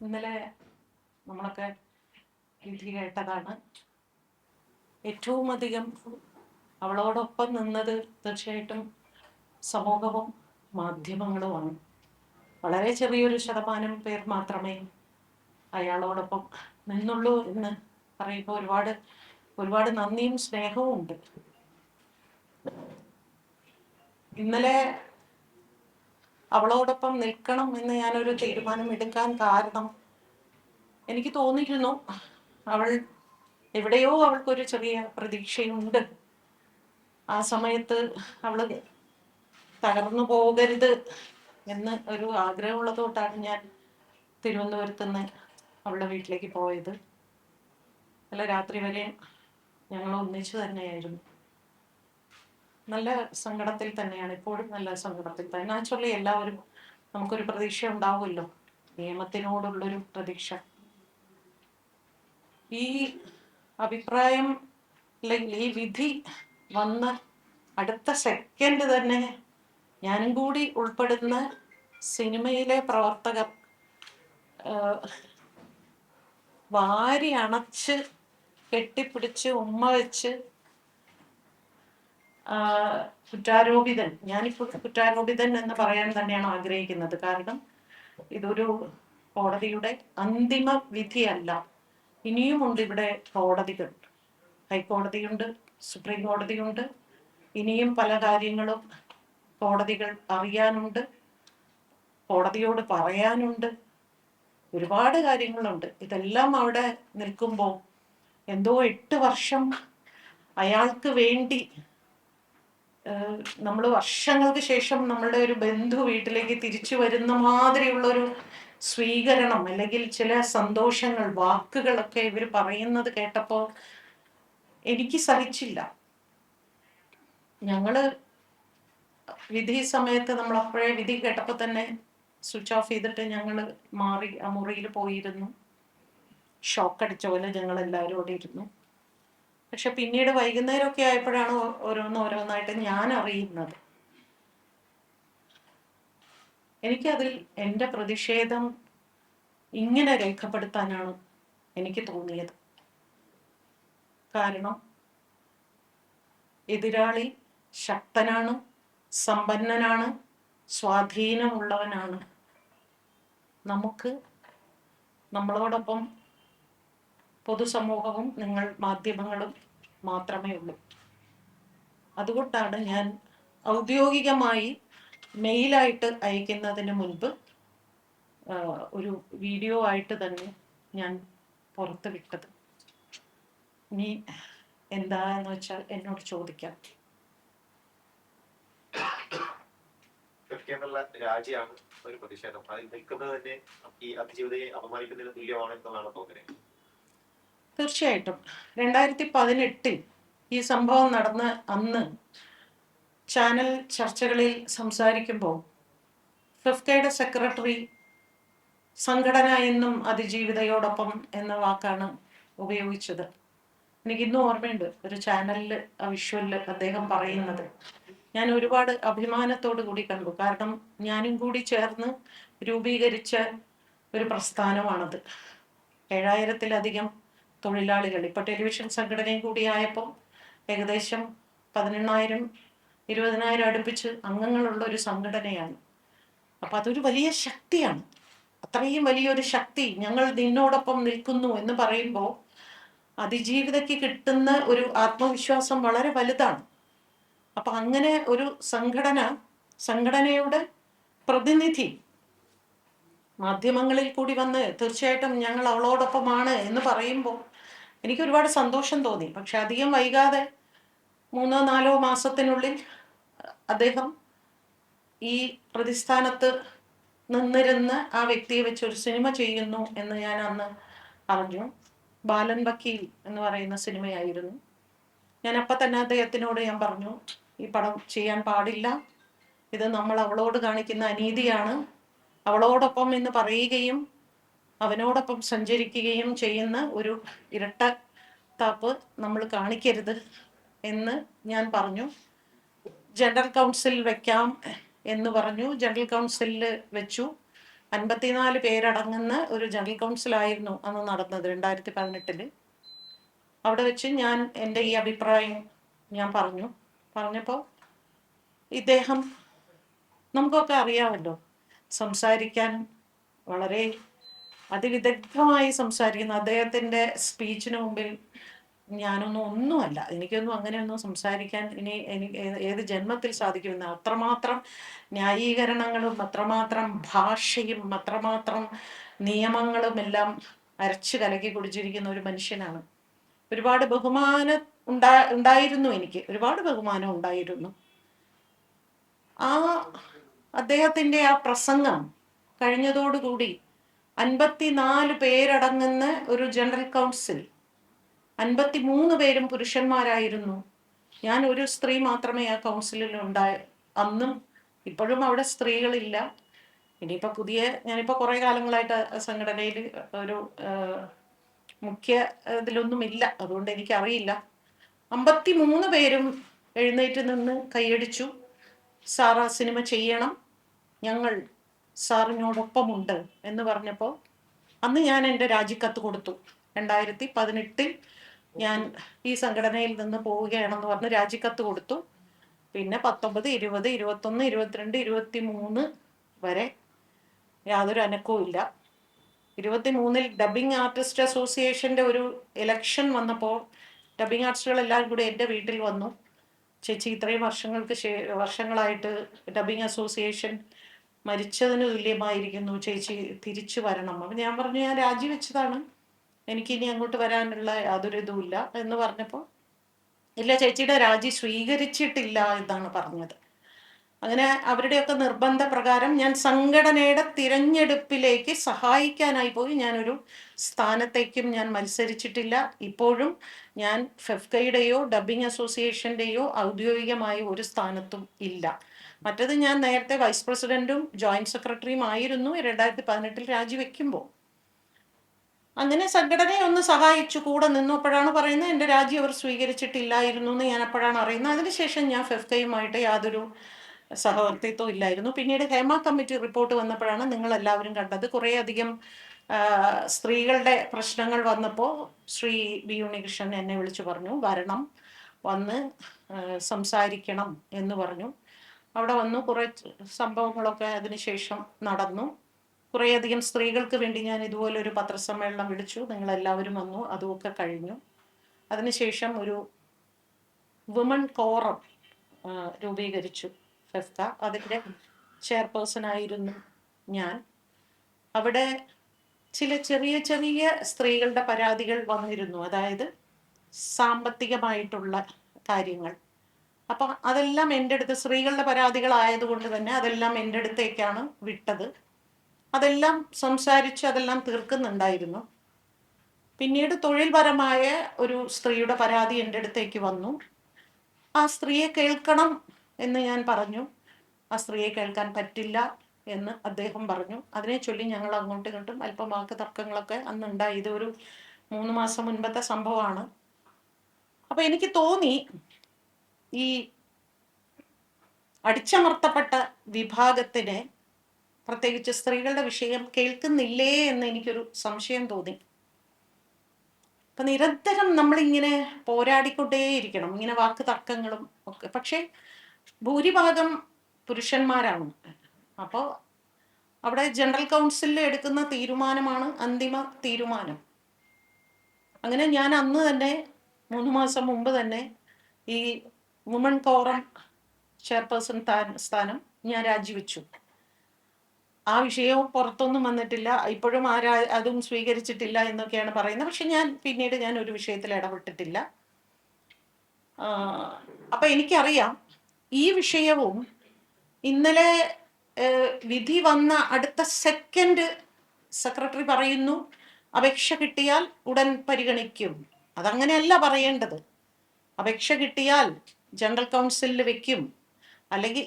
ഇന്നലെ നമ്മളൊക്കെ വിധി കേട്ടതാണ്. ഏറ്റവും അധികം അവളോടൊപ്പം നിന്നത് തീർച്ചയായിട്ടും സമൂഹവും മാധ്യമങ്ങളുമാണ്. വളരെ ചെറിയൊരു ശതമാനം പേർ മാത്രമേ അയാളോടൊപ്പം നിന്നുള്ളൂ എന്ന് പറയുമ്പോൾ ഒരുപാട് ഒരുപാട് നന്ദിയും സ്നേഹവും ഉണ്ട് ഇന്നലെ അവളോടൊപ്പം നിൽക്കണം എന്ന് ഞാനൊരു തീരുമാനം എടുക്കാൻ കാരണം എനിക്ക് തോന്നിയിരുന്നു. അവൾ എവിടെയോ അവൾക്കൊരു ചെറിയ പ്രതീക്ഷയുണ്ട്. ആ സമയത്ത് അവൾ തകർന്നു പോകരുത് എന്ന് ഒരു ആഗ്രഹമുള്ളതുകൊണ്ടാണ് ഞാൻ തിരുവനന്തപുരത്ത് നിന്ന് അവളുടെ വീട്ടിലേക്ക് പോയത്. അല്ല രാത്രി വരെ ഞങ്ങൾ ഒന്നിച്ചു തന്നെയായിരുന്നു. നല്ല സങ്കടത്തിൽ തന്നെയാണ്. ഇപ്പോഴും നല്ല സങ്കടത്തിൽ തന്നെ. നാച്ചുറലി എല്ലാവരും നമുക്കൊരു പ്രതീക്ഷ ഉണ്ടാവുമല്ലോ. നിയമത്തിനോടുള്ളൊരു പ്രതീക്ഷ. ഈ അഭിപ്രായം അല്ലെങ്കിൽ ഈ വിധി വന്ന അടുത്ത സെക്കൻഡ് തന്നെ ഞാനും കൂടി ഉൾപ്പെടുന്ന സിനിമയിലെ പ്രവർത്തകർ വാരി അണച്ച് കെട്ടിപ്പിടിച്ച് ഉമ്മ വെച്ച് കുറ്റാരോപിതൻ ഞാനിപ്പോൾ കുറ്റാരോപിതൻ എന്ന് പറയാൻ തന്നെയാണ് ആഗ്രഹിക്കുന്നത്. കാരണം ഇതൊരു കോടതിയുടെ അന്തിമ വിധിയല്ല. ഇനിയുമുണ്ട് ഇവിടെ കോടതികൾ. ഹൈക്കോടതിയുണ്ട് സുപ്രീം കോടതിയുണ്ട്. ഇനിയും പല കാര്യങ്ങളും കോടതികൾ അറിയാനുണ്ട് കോടതിയോട് പറയാനുണ്ട്. ഒരുപാട് കാര്യങ്ങളുണ്ട്. ഇതെല്ലാം അവിടെ നിൽക്കുമ്പോൾ എന്തോ എട്ട് വർഷം അയാൾക്ക് വേണ്ടി നമ്മൾ വർഷങ്ങൾക്ക് ശേഷം നമ്മളുടെ ഒരു ബന്ധു വീട്ടിലേക്ക് തിരിച്ചു വരുന്ന മാതിരിയുള്ള ഒരു സ്വീകരണം അല്ലെങ്കിൽ ചില സന്തോഷങ്ങൾ വാക്കുകളൊക്കെ ഇവർ പറയുന്നത് കേട്ടപ്പോൾ എനിക്ക് സഹിച്ചില്ല. ഞങ്ങൾ വിധി സമയത്ത് നമ്മൾ അപ്പോഴേ വിധി കേട്ടപ്പോൾ തന്നെ സ്വിച്ച് ഓഫ് ചെയ്തിട്ട് ഞങ്ങൾ മാറി ആ മുറിയിൽ പോയിരുന്നു. ഷോക്ക് അടിച്ച പോലെ ഞങ്ങൾ എല്ലാവരും അവിടെ ഇരുന്നു. പക്ഷെ പിന്നീട് വൈകുന്നേരമൊക്കെ ആയപ്പോഴാണ് ഓരോന്ന് ഓരോന്നായിട്ട് ഞാൻ അറിയുന്നത് എനിക്കതിൽ എന്റെ പ്രതിഷേധം ഇങ്ങനെ രേഖപ്പെടുത്താനാണ് എനിക്ക് തോന്നിയത്. കാരണം എതിരാളി ശക്തനാണ് സമ്പന്നനാണ് സ്വാധീനമുള്ളവനാണ്. നമുക്ക് നമ്മളോടൊപ്പം പൊതുസമൂഹവും നിങ്ങൾ മാധ്യമങ്ങളും മാത്രമേ ഉള്ളൂ. അതുകൊണ്ടാണ് ഞാൻ ഔദ്യോഗികമായി മെയിലായിട്ട് അയക്കുന്നതിന് മുൻപ് ഒരു വീഡിയോ ആയിട്ട് തന്നെ ഞാൻ പുറത്ത് വിട്ടത്. ഇനി എന്താന്ന് വെച്ചാൽ എന്നോട് ചോദിക്കാം. രാജിയാണ് ഒരു പ്രതിഷേധം. അതിൽ നിൽക്കുന്നത് തന്നെ ഈ അതിജീവിതയെ അപമാനിക്കുന്നതിന് തുല്യമാണ് എന്നാണ് തോന്നുന്നത്? തീർച്ചയായിട്ടും. രണ്ടായിരത്തി പതിനെട്ടിൽ ഈ സംഭവം നടന്ന അന്ന് ചാനൽ ചർച്ചകളിൽ സംസാരിക്കുമ്പോൾ ഫിഫ്കയുടെ സെക്രട്ടറി സംഘടന എന്നും അതിജീവിതയോടൊപ്പം എന്ന വാക്കാണ് ഉപയോഗിച്ചത്. എനിക്ക് ഇന്നും ഓർമ്മയുണ്ട് ഒരു ചാനലിൽ ആ വിഷ്വലിൽ അദ്ദേഹം പറയുന്നത്. ഞാൻ ഒരുപാട് അഭിമാനത്തോടു കൂടി കണ്ടു. കാരണം ഞാനും കൂടി ചേർന്ന് രൂപീകരിച്ച ഒരു പ്രസ്ഥാനമാണത്. ഏഴായിരത്തിലധികം തൊഴിലാളികൾ. ഇപ്പൊ ടെലിവിഷൻ സംഘടനയും കൂടിയായപ്പോൾ ഏകദേശം പതിനെണ്ണായിരം ഇരുപതിനായിരം അടുപ്പിച്ച് അംഗങ്ങളുള്ള ഒരു സംഘടനയാണ്. അപ്പൊ അതൊരു വലിയ ശക്തിയാണ്. അത്രയും വലിയൊരു ശക്തി ഞങ്ങൾ നിന്നോടൊപ്പം നിൽക്കുന്നു എന്ന് പറയുമ്പോൾ അതിജീവിതയ്ക്ക് കിട്ടുന്ന ഒരു ആത്മവിശ്വാസം വളരെ വലുതാണ്. അപ്പൊ അങ്ങനെ ഒരു സംഘടന സംഘടനയുടെ പ്രതിനിധി മാധ്യമങ്ങളിൽ കൂടി വന്ന് തീർച്ചയായിട്ടും ഞങ്ങൾ അവളോടൊപ്പമാണ് എന്ന് പറയുമ്പോൾ എനിക്ക് ഒരുപാട് സന്തോഷം തോന്നി. പക്ഷെ അധികം വൈകാതെ മൂന്നോ നാലോ മാസത്തിനുള്ളിൽ അദ്ദേഹം ഈ പ്രതിസ്ഥാനത്ത് നിന്നിരുന്ന് ആ വ്യക്തിയെ വെച്ച് ഒരു സിനിമ ചെയ്യുന്നു എന്ന് ഞാൻ അന്ന് അറിഞ്ഞു. ബാലൻ വക്കീൽ എന്ന് പറയുന്ന സിനിമയായിരുന്നു. ഞാൻ അപ്പം തന്നെ അദ്ദേഹത്തിനോട് ഞാൻ പറഞ്ഞു ഈ പടം ചെയ്യാൻ പാടില്ല. ഇത് നമ്മൾ അവളോട് കാണിക്കുന്ന അനീതിയാണ്. അവളോടൊപ്പം എന്ന് പറയുകയും അവനോടൊപ്പം സഞ്ചരിക്കുകയും ചെയ്യുന്ന ഒരു ഇരട്ട താപ്പ് നമ്മൾ കാണിക്കരുത് എന്ന് ഞാൻ പറഞ്ഞു. ജനറൽ കൗൺസിൽ വെക്കാം എന്ന് പറഞ്ഞു. ജനറൽ കൗൺസിലിൽ വെച്ചു. അൻപത്തിനാല് പേരടങ്ങുന്ന ഒരു ജനറൽ കൗൺസിലായിരുന്നു അന്ന് നടന്നത് രണ്ടായിരത്തി പതിനെട്ടിൽ അവിടെ വെച്ച് ഞാൻ എന്റെ ഈ അഭിപ്രായം ഞാൻ പറഞ്ഞു. പറഞ്ഞപ്പോൾ ഇദ്ദേഹം നമുക്കൊക്കെ അറിയാമല്ലോ. സംസാരിക്കാൻ വളരെ അതിവിദഗ്ധമായി സംസാരിക്കുന്ന. അദ്ദേഹത്തിന്റെ സ്പീച്ചിന് മുമ്പിൽ ഞാനൊന്നും ഒന്നുമല്ല. എനിക്കൊന്നും അങ്ങനെയൊന്നും സംസാരിക്കാൻ ഇനി എനിക്ക് ഏത് ജന്മത്തിൽ സാധിക്കുമെന്ന് അത്രമാത്രം ന്യായീകരണങ്ങളും അത്രമാത്രം ഭാഷയും അത്രമാത്രം നിയമങ്ങളും എല്ലാം അരച്ചു കലക്കി കുടിച്ചിരിക്കുന്ന ഒരു മനുഷ്യനാണ്. ഒരുപാട് ബഹുമാനം ഉണ്ടാ ഉണ്ടായിരുന്നു എനിക്ക്. ഒരുപാട് ബഹുമാനം ഉണ്ടായിരുന്നു. ആ അദ്ദേഹത്തിന്റെ ആ പ്രസംഗം കഴിഞ്ഞതോടുകൂടി അൻപത്തിനാല് പേരടങ്ങുന്ന ഒരു ജനറൽ കൗൺസിൽ അൻപത്തി മൂന്ന് പേരും പുരുഷന്മാരായിരുന്നു. ഞാൻ ഒരു സ്ത്രീ മാത്രമേ ആ കൗൺസിലിൽ ഉണ്ടായ അന്നും ഇപ്പോഴും അവിടെ സ്ത്രീകളില്ല. ഇനിയിപ്പോൾ പുതിയ ഞാനിപ്പോൾ കുറേ കാലങ്ങളായിട്ട് സംഘടനയിൽ ഒരു മുഖ്യ മുഖ്യ ഇതിലൊന്നുമില്ല. അതുകൊണ്ട് എനിക്കറിയില്ല. അമ്പത്തി മൂന്ന് പേരും എഴുന്നേറ്റ് നിന്ന് കൈയടിച്ചു. സാർ ആ സിനിമ ചെയ്യണം. ഞങ്ങൾ സാറിനോടൊപ്പമുണ്ട് എന്ന് പറഞ്ഞപ്പോൾ അന്ന് ഞാൻ എന്റെ രാജിക്കത്ത് കൊടുത്തു. രണ്ടായിരത്തി പതിനെട്ടിൽ ഞാൻ ഈ സംഘടനയിൽ നിന്ന് പോവുകയാണെന്ന് പറഞ്ഞ് രാജിക്കത്ത് കൊടുത്തു. പിന്നെ പത്തൊമ്പത് ഇരുപത് ഇരുപത്തൊന്ന് ഇരുപത്തിരണ്ട് ഇരുപത്തി മൂന്ന് വരെ യാതൊരു അനക്കവും ഇല്ല. ഇരുപത്തി മൂന്നിൽ ഡബിങ് ആർട്ടിസ്റ്റ് അസോസിയേഷന്റെ ഒരു ഇലക്ഷൻ വന്നപ്പോൾ ഡബിങ് ആർട്ടിസ്റ്റുകൾ എല്ലാവരും കൂടി എന്റെ വീട്ടിൽ വന്നു. ചേച്ചി ഇത്രയും വർഷങ്ങൾക്ക് വർഷങ്ങളായിട്ട് ഡബിങ് അസോസിയേഷൻ മരിച്ചതിന് തുല്യമായിരിക്കുന്നു ചേച്ചി തിരിച്ചു വരണം. അപ്പം ഞാൻ പറഞ്ഞു ഞാൻ രാജിവെച്ചതാണ്. എനിക്കിനി അങ്ങോട്ട് വരാനുള്ള യാതൊരു ഇതുമില്ല എന്ന് പറഞ്ഞപ്പോൾ ഇല്ല ചേച്ചിയുടെ രാജി സ്വീകരിച്ചിട്ടില്ല എന്നാണ് പറഞ്ഞത്. അങ്ങനെ അവരുടെയൊക്കെ നിർബന്ധ പ്രകാരം ഞാൻ സംഘടനയുടെ തിരഞ്ഞെടുപ്പിലേക്ക് സഹായിക്കാനായി പോയി. ഞാനൊരു സ്ഥാനത്തേക്കും ഞാൻ മത്സരിച്ചിട്ടില്ല. ഇപ്പോഴും ഞാൻ ഫെഫ്കയുടെയോ ഡബിങ് അസോസിയേഷന്റെയോ ഔദ്യോഗികമായ ഒരു സ്ഥാനത്തും ഇല്ല. മറ്റത് ഞാൻ നേരത്തെ വൈസ് പ്രസിഡന്റും ജോയിന്റ് സെക്രട്ടറിയും ആയിരുന്നു. രണ്ടായിരത്തി പതിനെട്ടിൽ രാജിവെക്കുമ്പോൾ. അങ്ങനെ സംഘടനയെ ഒന്ന് സഹായിച്ചു. കൂടെ നിന്നു അപ്പോഴാണ് പറയുന്നത് എന്റെ രാജി അവർ സ്വീകരിച്ചിട്ടില്ലായിരുന്നു എന്ന് ഞാൻ അപ്പോഴാണ് അറിയുന്നത്. അതിനുശേഷം ഞാൻ ഫെഫ്കയുമായിട്ട് യാതൊരു സഹവർത്തിത്വം ഇല്ലായിരുന്നു. പിന്നീട് ഹേമ കമ്മിറ്റി റിപ്പോർട്ട് വന്നപ്പോഴാണ് നിങ്ങൾ എല്ലാവരും കണ്ടത്. കുറേയധികം സ്ത്രീകളുടെ പ്രശ്നങ്ങൾ വന്നപ്പോൾ ശ്രീ ബി ഉണ്ണികൃഷ്ണൻ എന്നെ വിളിച്ചു പറഞ്ഞു വരണം വന്ന് സംസാരിക്കണം എന്ന് പറഞ്ഞു. അവിടെ വന്നു കുറേ സംഭവങ്ങളൊക്കെ അതിനുശേഷം നടന്നു. കുറേയധികം സ്ത്രീകൾക്ക് വേണ്ടി ഞാൻ ഇതുപോലെ ഒരു പത്രസമ്മേളനം വിളിച്ചു. നിങ്ങളെല്ലാവരും വന്നു അതുമൊക്കെ കഴിഞ്ഞു. അതിനുശേഷം ഒരു വുമൺ കോറം രൂപീകരിച്ചു ഫെഫ്ത അതിന്റെ ചെയർപേഴ്സൺ ആയിരുന്നു ഞാൻ. അവിടെ ചില ചെറിയ ചെറിയ സ്ത്രീകളുടെ പരാതികൾ വന്നിരുന്നു. അതായത് സാമ്പത്തികമായിട്ടുള്ള കാര്യങ്ങൾ. അപ്പം അതെല്ലാം എന്റെ അടുത്ത് സ്ത്രീകളുടെ പരാതികളായതുകൊണ്ട് തന്നെ അതെല്ലാം എന്റെ അടുത്തേക്കാണ് വിട്ടത്. അതെല്ലാം സംസാരിച്ച് അതെല്ലാം തീർക്കുന്നുണ്ടായിരുന്നു. പിന്നീട് തൊഴിൽപരമായ ഒരു സ്ത്രീയുടെ പരാതി എന്റെ അടുത്തേക്ക് വന്നു. ആ സ്ത്രീയെ കേൾക്കണം എന്ന് ഞാൻ പറഞ്ഞു. ആ സ്ത്രീയെ കേൾക്കാൻ പറ്റില്ല. എന്ന് അദ്ദേഹം പറഞ്ഞു. അതിനെ ചൊല്ലി ഞങ്ങൾ അങ്ങോട്ടും ഇങ്ങോട്ടും അല്പം വാക്ക് തർക്കങ്ങളൊക്കെ അന്നുണ്ടായി. ഇതൊരു മൂന്ന് മാസം മുൻപത്തെ സംഭവമാണ്. അപ്പൊ എനിക്ക് തോന്നി ഈ അടിച്ചമർത്തപ്പെട്ട വിഭാഗത്തിനെ പ്രത്യേകിച്ച് സ്ത്രീകളുടെ വിഷയം കേൾക്കുന്നില്ലേ എന്ന് എനിക്കൊരു സംശയം തോന്നി. അപ്പൊ നിരന്തരം നമ്മളിങ്ങനെ പോരാടിക്കൊണ്ടേയിരിക്കണം. ഇങ്ങനെ വാക്ക് തർക്കങ്ങളും ഒക്കെ. പക്ഷേ ഭൂരിഭാഗം പുരുഷന്മാരാണ്. അപ്പോൾ അവിടെ ജനറൽ കൗൺസിലിൽ എടുക്കുന്ന തീരുമാനമാണ് അന്തിമ തീരുമാനം. അങ്ങനെ ഞാൻ അന്ന് തന്നെ മൂന്ന് മാസം മുമ്പ് തന്നെ ഈ വുമൺ കോറം ചെയർപേഴ്സൺ സ്ഥാനം ഞാൻ രാജിവെച്ചു. ആ വിഷയവും പുറത്തൊന്നും വന്നിട്ടില്ല. ഇപ്പോഴും ആരാ അതും സ്വീകരിച്ചിട്ടില്ല എന്നൊക്കെയാണ് പറയുന്നത്. പക്ഷെ ഞാൻ പിന്നീട് ഞാൻ ഒരു വിഷയത്തിൽ ഇടപെട്ടിട്ടില്ല. അപ്പം എനിക്കറിയാം ഈ വിഷയവും ഇന്നലെ വിധി വന്ന അടുത്ത സെക്കൻഡ് സെക്രട്ടറി പറയുന്നു അപേക്ഷ കിട്ടിയാൽ ഉടൻ പരിഗണിക്കും. അതങ്ങനെയല്ല പറയേണ്ടത്. അപേക്ഷ കിട്ടിയാൽ ജനറൽ കൗൺസിലിൽ വെക്കും. അല്ലെങ്കിൽ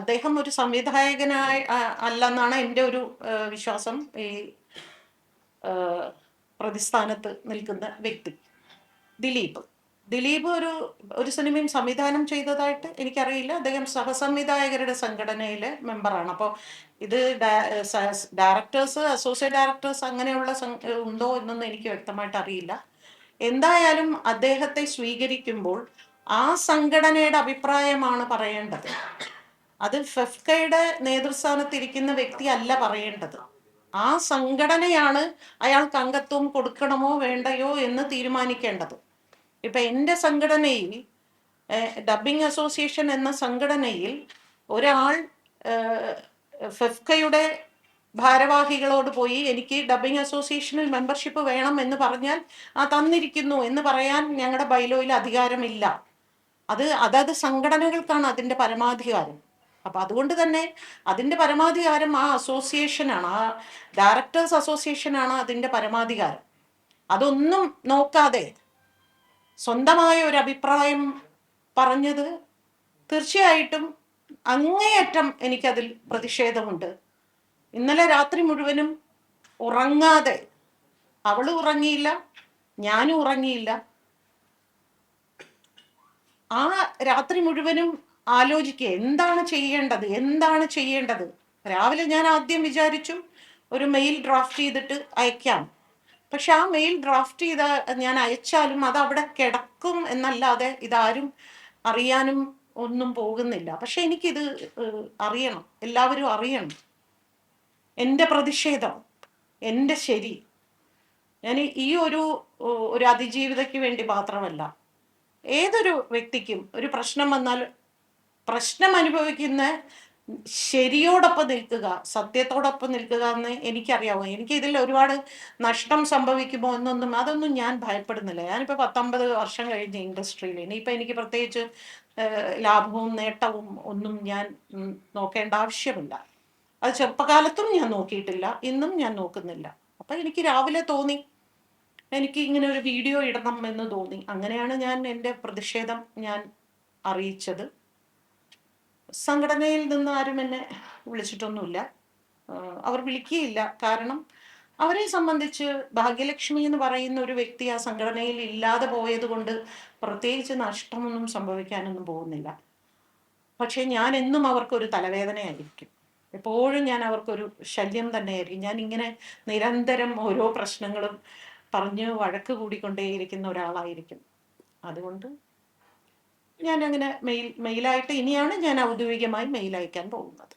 അദ്ദേഹം ഒരു സംവിധായകനായ അല്ലെന്നാണ് എന്റെ ഒരു വിശ്വാസം ഈ പ്രതിസ്ഥാനത്ത് നിൽക്കുന്ന വ്യക്തി. ദിലീപ്. ദിലീപ് ഒരു ഒരു സിനിമയും സംവിധാനം ചെയ്തതായിട്ട് എനിക്കറിയില്ല. അദ്ദേഹം സഹസംവിധായകരുടെ സംഘടനയിലെ മെമ്പറാണ്. അപ്പോൾ ഇത് ഡയറക്ടേഴ്സ് അസോസിയേറ്റ് ഡയറക്ടേഴ്സ് അങ്ങനെയുള്ള ഉണ്ടോ എന്നൊന്നും എനിക്ക് വ്യക്തമായിട്ട് അറിയില്ല. എന്തായാലും അദ്ദേഹത്തെ സ്വീകരിക്കുമ്പോൾ ആ സംഘടനയുടെ അഭിപ്രായമാണ് പറയേണ്ടത്. അത് ഫെഫ്കയുടെ നേതൃസ്ഥാനത്തിരിക്കുന്ന വ്യക്തി അല്ല പറയേണ്ടത്. ആ സംഘടനയാണ് അയാൾക്ക് അംഗത്വം കൊടുക്കണമോ വേണ്ടയോ എന്ന് തീരുമാനിക്കേണ്ടത്. ഇപ്പൊ എന്റെ സംഘടനയിൽ ഡബ്ബിംഗ് അസോസിയേഷൻ എന്ന സംഘടനയിൽ ഒരാൾ ഫെഫ്കയുടെ ഭാരവാഹികളോട് പോയി എനിക്ക് ഡബ്ബിംഗ് അസോസിയേഷനിൽ മെമ്പർഷിപ്പ് വേണം എന്ന് പറഞ്ഞാൽ ആ തന്നിരിക്കുന്നു എന്ന് പറയാൻ ഞങ്ങളുടെ ബൈലോയിൽ അധികാരമില്ല. അത് അതത് സംഘടനകൾക്കാണ് അതിന്റെ പരമാധികാരം. അപ്പം അതുകൊണ്ട് തന്നെ അതിന്റെ പരമാധികാരം ആ അസോസിയേഷനാണ് ആ ഡയറക്ടേഴ്സ് അസോസിയേഷനാണ് അതിന്റെ പരമാധികാരം. അതൊന്നും നോക്കാതെ സ്വന്തമായ ഒരു അഭിപ്രായം പറഞ്ഞത് തീർച്ചയായിട്ടും അങ്ങേയറ്റം എനിക്കതിൽ പ്രതിഷേധമുണ്ട്. ഇന്നലെ രാത്രി മുഴുവനും ഉറങ്ങാതെ അവൾ ഉറങ്ങിയില്ല ഞാനും ഉറങ്ങിയില്ല. ആ രാത്രി മുഴുവനും ആലോചിക്കുക എന്താണ് ചെയ്യേണ്ടത് എന്താണ് ചെയ്യേണ്ടത്? രാവിലെ ഞാൻ ആദ്യം വിചാരിച്ചു ഒരു മെയിൽ ഡ്രാഫ്റ്റ് ചെയ്തിട്ട് അയക്കാം. പക്ഷെ ആ മെയിൽ ഡ്രാഫ്റ്റ് ചെയ്ത ഞാൻ അയച്ചാലും അത് അവിടെ കിടക്കും എന്നല്ലാതെ ഇതാരും അറിയാനും ഒന്നും പോകുന്നില്ല. പക്ഷെ എനിക്കിത് അറിയണം. എല്ലാവരും അറിയണം. എന്റെ പ്രതിഷേധം എന്റെ ശരി. ഞാൻ ഈ ഒരു ഒരു അതിജീവിതയ്ക്ക് വേണ്ടി മാത്രമല്ല ഏതൊരു വ്യക്തിക്കും ഒരു പ്രശ്നം വന്നാൽ പ്രശ്നം അനുഭവിക്കുന്ന ശരിയോടൊപ്പം നിൽക്കുക സത്യത്തോടൊപ്പം നിൽക്കുക എന്ന് എനിക്കറിയാമോ എനിക്ക് ഇതിൽ ഒരുപാട് നഷ്ടം സംഭവിക്കുമോ എന്നൊന്നും അതൊന്നും ഞാൻ ഭയപ്പെടുന്നില്ല. ഞാനിപ്പോൾ പത്തൊമ്പത് വർഷം കഴിഞ്ഞ ഇൻഡസ്ട്രിയിൽ. ഇനിയിപ്പോൾ എനിക്ക് പ്രത്യേകിച്ച് ലാഭവും നേട്ടവും ഒന്നും ഞാൻ നോക്കേണ്ട ആവശ്യമില്ല. അത് ചെറുപ്പകാലത്തും ഞാൻ നോക്കിയിട്ടില്ല ഇന്നും ഞാൻ നോക്കുന്നില്ല. അപ്പം എനിക്ക് രാവിലെ തോന്നി എനിക്ക് ഇങ്ങനെ ഒരു വീഡിയോ ഇടണം എന്ന് തോന്നി. അങ്ങനെയാണ് ഞാൻ എന്റെ പ്രതിഷേധം ഞാൻ അറിയിച്ചത്. സംഘടനയിൽ നിന്ന് ആരും എന്നെ വിളിച്ചിട്ടൊന്നുമില്ല. അവർ വിളിക്കുകയില്ല. കാരണം അവരെ സംബന്ധിച്ച് ഭാഗ്യലക്ഷ്മി എന്ന് പറയുന്ന ഒരു വ്യക്തി ആ സംഘടനയിൽ ഇല്ലാതെ പോയത് കൊണ്ട് പ്രത്യേകിച്ച് നഷ്ടമൊന്നും സംഭവിക്കാനൊന്നും പോകുന്നില്ല. പക്ഷേ ഞാൻ എന്നും അവർക്കൊരു തലവേദനയായിരിക്കും. എപ്പോഴും ഞാൻ അവർക്കൊരു ശല്യം തന്നെയായിരിക്കും. ഞാൻ ഇങ്ങനെ നിരന്തരം ഓരോ പ്രശ്നങ്ങളും പറഞ്ഞ് വഴക്ക് കൂടിക്കൊണ്ടേയിരിക്കുന്ന ഒരാളായിരിക്കും. അതുകൊണ്ട് ഞാൻ അങ്ങനെ മെയിൽ മെയിലായിട്ട് ഇനിയാണ് ഞാൻ ഔദ്യോഗികമായി മെയിൽ അയക്കാൻ പോകുന്നത്.